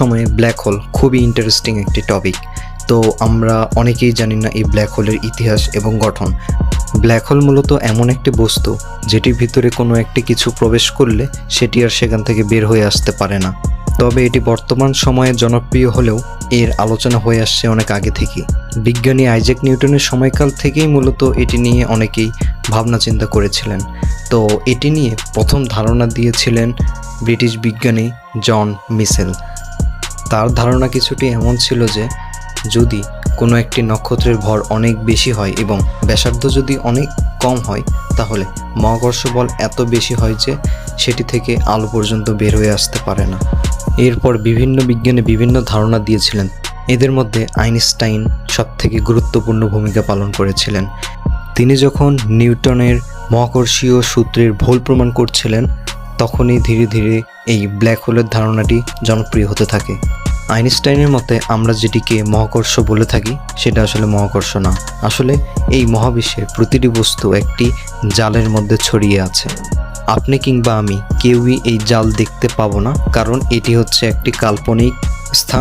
সময়ে black hole খুবই interesting একটি টপিক তো আমরা অনেকেই জানি না এই ব্ল্যাক হোলের ইতিহাস এবং গঠন। ব্ল্যাক হোল মূলত এমন একটি বস্তু, যেটির ভিতরে কোনো একটি কিছু প্রবেশ করলে সেটি আর সেখান থেকে বের হয়ে আসতে পারে না। তবে এটি বর্তমান সময়ে জনপ্রিয় হলেও এর আলোচনা হয়ে আসছে অনেক আগে থেকে বিজ্ঞানী আইজ্যাক নিউটনের সময়কাল থেকেই মূলত এটি নিয়ে অনেকেই ভাবনা চিন্তা করেছিলেন। তো এটি নিয়ে প্রথম ধারণা দিয়েছিলেন ব্রিটিশ বিজ্ঞানী জন মিসেল। তার ধারণা কিছুটি এমন ছিল যে, যদি কোনো একটি নক্ষত্রের ভর অনেক বেশি হয় এবং ব্যাসার্ধ যদি অনেক কম হয়, তাহলে মহাকর্ষ বল এত বেশি হয় যে, সেটি থেকে আলো পর্যন্ত বের হয়ে আসতে পারে না। এরপর বিভিন্ন বিজ্ঞানে বিভিন্ন ধারণা দিয়েছিলেন। এদের মধ্যে আইনস্টাইন সবথেকে গুরুত্বপূর্ণ ভূমিকা পালন করেছিলেন। তিনি যখন নিউটনের মহাকর্ষীয় সূত্রের ভুল প্রমাণ করছিলেন, তখনই ধীরে ধীরে এই ব্ল্যাক হোলের ধারণাটি জনপ্রিয় হতে থাকে। আইনস্টাইনের মতে আমরা যেটিকে মহাকর্ষ বলে থাকি, সেটা আসলে মহাকর্ষ না। আসলে এই মহাবিশ্বের প্রতিটি বস্তু একটি জালের মধ্যে ছড়িয়ে আছে। আপনি কিংবা আমি কেউই এই জাল দেখতে পাবো না, কারণ এটি হচ্ছে একটি কাল্পনিক স্থান।